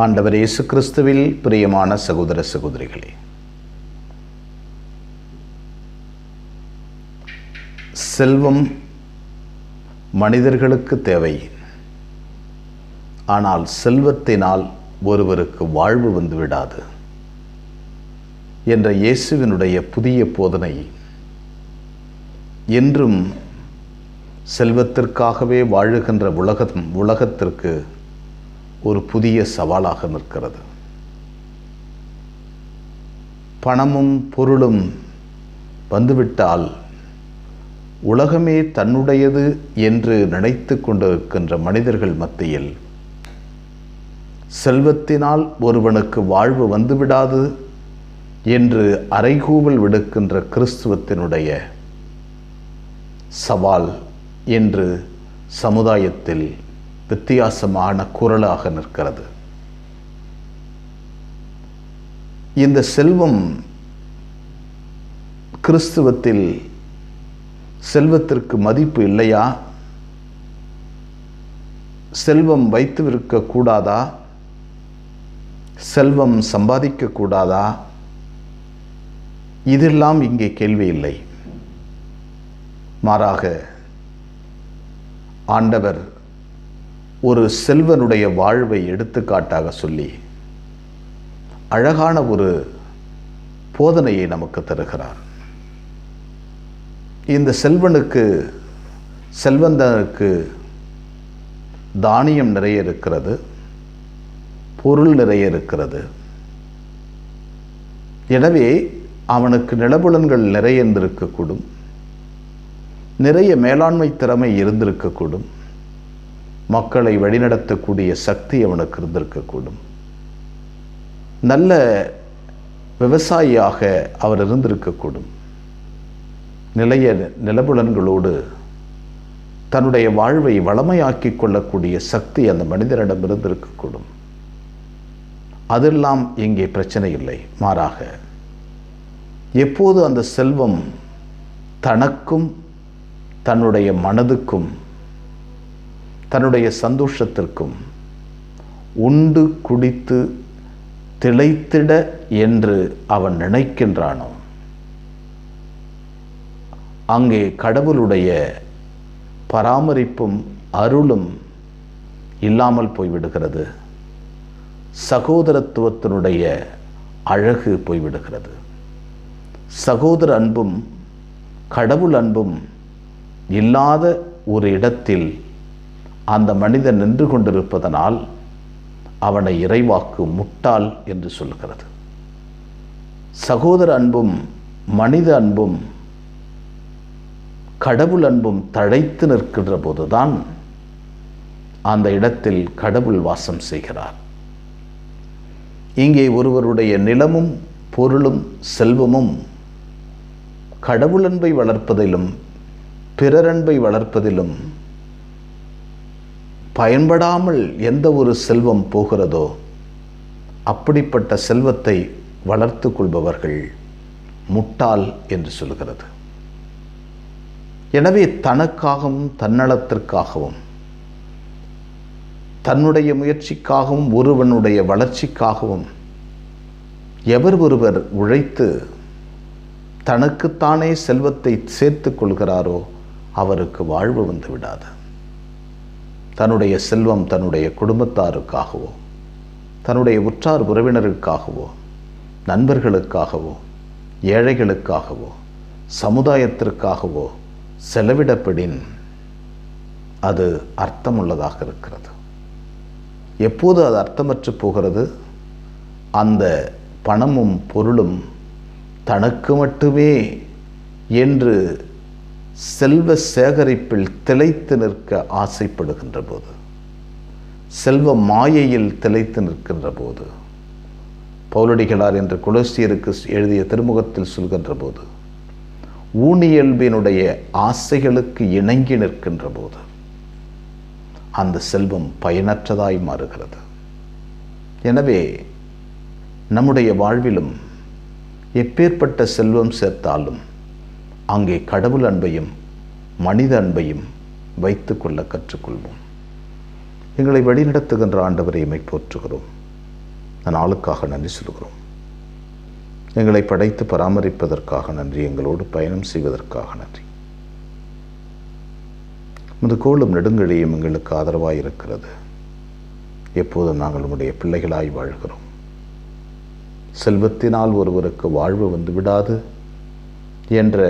ஆண்டவர் இயேசு கிறிஸ்துவில் பிரியமான சகோதர சகோதரிகளே. செல்வம் மனிதர்களுக்கு தேவை. ஆனால் செல்வத்தினால் ஒருவருக்கு வாழ்வு வந்து விடாது. என்ற இயேசுவினுடைய புதிய போதனை என்றும் செல்வத்திற்காகவே வாழுகின்ற உலகம் உலகத்திற்கு ஒரு புதிய சவாலாக நிற்கிறது. பணமும் பொருளும் வந்துவிட்டால் உலகமே தன்னுடையது என்று நினைத்து கொண்டிருக்கின்ற மனிதர்கள் மத்தியில் செல்வத்தினால் ஒருவனுக்கு வாழ்வு வந்துவிடாது என்று அறைகூவல் விடுக்கின்ற கிறிஸ்துவத்தினுடைய சவால் என்று சமுதாயத்தில் வித்தியாசமான குரலாக நிற்கிறது. இந்த செல்வம் கிறிஸ்துவத்தில் செல்வத்திற்கு மதிப்பு இல்லையா? செல்வம் வைத்து கூடாதா? செல்வம் சம்பாதிக்க கூடாதா? இதெல்லாம் இங்கே கேள்வி இல்லை. மாறாக ஆண்டவர் ஒரு செல்வனுடைய வாழ்வை எடுத்துக்காட்டாக சொல்லி அழகான ஒரு போதனையை நமக்கு தருகிறார். இந்த செல்வனுக்கு செல்வந்தனுக்கு தானியம் நிறைய இருக்கிறது பொருள் நிறைய இருக்கிறது. எனவே அவனுக்கு நிலபுலன்கள் நிறைய இருந்திருக்கக்கூடும். நிறைய மேலாண்மை திறமை இருந்திருக்கக்கூடும். மக்களை வழிநடத்தக்கூடிய சக்தி அவனுக்கு இருந்திருக்கக்கூடும். நல்ல விவசாயியாக அவர் இருந்திருக்கக்கூடும். நிலைய நிலபுலன்களோடு தன்னுடைய வாழ்வை வளமையாக்கி கொள்ளக்கூடிய சக்தி அந்த மனிதனிடம் இருந்திருக்கக்கூடும். அதெல்லாம் இங்கே பிரச்சனை இல்லை மாறாக எப்போது அந்த செல்வம் தனக்கும் தன்னுடைய மனதுக்கும் தன்னுடைய சந்தோஷத்திற்கும் உண்டு குடித்து திளைத்திட என்று அவன் நினைக்கின்றானோ? அங்கே கடவுளுடைய பராமரிப்பும் அருளும் இல்லாமல் போய்விடுகிறது. சகோதரத்துவத்தினுடைய அழகு போய்விடுகிறது. சகோதர அன்பும் கடவுள் அன்பும் இல்லாத ஒரு இடத்தில் அந்த மனிதன் நின்று கொண்டிருப்பதனால் அவனை இறைவாக்கு முட்டாள் என்று சொல்கிறது சகோதர அன்பும் மனித அன்பும் கடவுள் அன்பும் தழைத்து நிற்கின்ற போதுதான் அந்த இடத்தில் கடவுள் வாசம் செய்கிறார். இங்கே ஒருவருடைய நிலமும் பொருளும் செல்வமும் கடவுள் அன்பை வளர்ப்பதிலும் பிறரன்பை வளர்ப்பதிலும் பயன்படாமல் எந்த ஒரு செல்வம் போகிறதோ அப்படிப்பட்ட செல்வத்தை வளர்த்து கொள்பவர்கள் முட்டாள் என்று சொல்கிறது. எனவே தனக்காகவும் தன்னலத்திற்காகவும் தன்னுடைய முயற்சிக்காகவும் ஒருவனுடைய வளர்ச்சிக்காகவும் எவர் ஒருவர் உழைத்து தனக்குத்தானே செல்வத்தை சேர்த்து கொள்கிறாரோ அவருக்கு வாழ்வு வந்து விடாது. தன்னுடைய செல்வம் தன்னுடைய குடும்பத்தாருக்காகவோ தன்னுடைய உற்றார் உறவினருக்காகவோ நண்பர்களுக்காகவோ ஏழைகளுக்காகவோ சமுதாயத்திற்காகவோ செலவிடப்படின் அது அர்த்தமுள்ளதாக இருக்கிறது. எப்போது அது அர்த்தமற்று போகிறது? அந்த பணமும் பொருளும் தனக்கு மட்டுமே என்று செல்வ சேகரிப்பில் திளைத்து நிற்க ஆசைப்படுகின்ற போது செல்வ மாயையில் திளைத்து நிற்கின்ற போது பௌலடிகளார் என்று குலசியருக்கு எழுதிய திருமுகத்தில் சொல்கின்ற போது ஊனியல்பினுடைய ஆசைகளுக்கு இணங்கி நிற்கின்ற போது அந்த செல்வம் பயனற்றதாய் மாறுகிறது. எனவே நம்முடைய வாழ்விலும் எப்பேற்பட்ட செல்வம் சேர்த்தாலும் அங்கே கடவுள் அன்பையும் மனித அன்பையும் வைத்து கொள்ள கற்றுக்கொள்வோம். எங்களை வழிநடத்துகின்ற ஆண்டவரை எம்மை போற்றுகிறோம். நான் நாளுக்காக நன்றி சொல்கிறோம். எங்களை படைத்து பராமரிப்பதற்காக நன்றி. எங்களோடு பயணம் செய்வதற்காக நன்றி. உமது கோளும் நெடுங்கழியும் எங்களுக்கு ஆதரவாக இருக்கிறது எப்போதும் நாங்கள் உடைய பிள்ளைகளாய் வாழ்கிறோம். செல்வத்தினால் ஒருவருக்கு வாழ்வு வந்து விடாது என்ற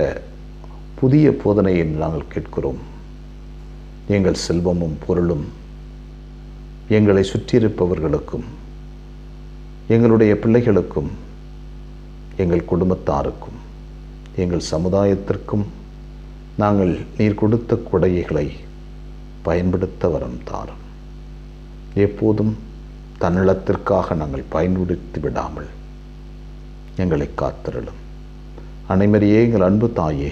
புதிய போதனையை நாங்கள் கேட்கிறோம். எங்கள் செல்வமும் பொருளும் எங்களை சுற்றியிருப்பவர்களுக்கும் எங்களுடைய பிள்ளைகளுக்கும் எங்கள் குடும்பத்தாருக்கும் எங்கள் சமுதாயத்திற்கும் நாங்கள் நீர் கொடுத்த கொடைகளை பயன்படுத்த வரம் தாரும். எப்போதும் தன்னலத்திற்காக நாங்கள் பயன்படுத்தி விடாமல் எங்களை காத்திரலும் அனைமரியே எங்கள் அன்பு தாயே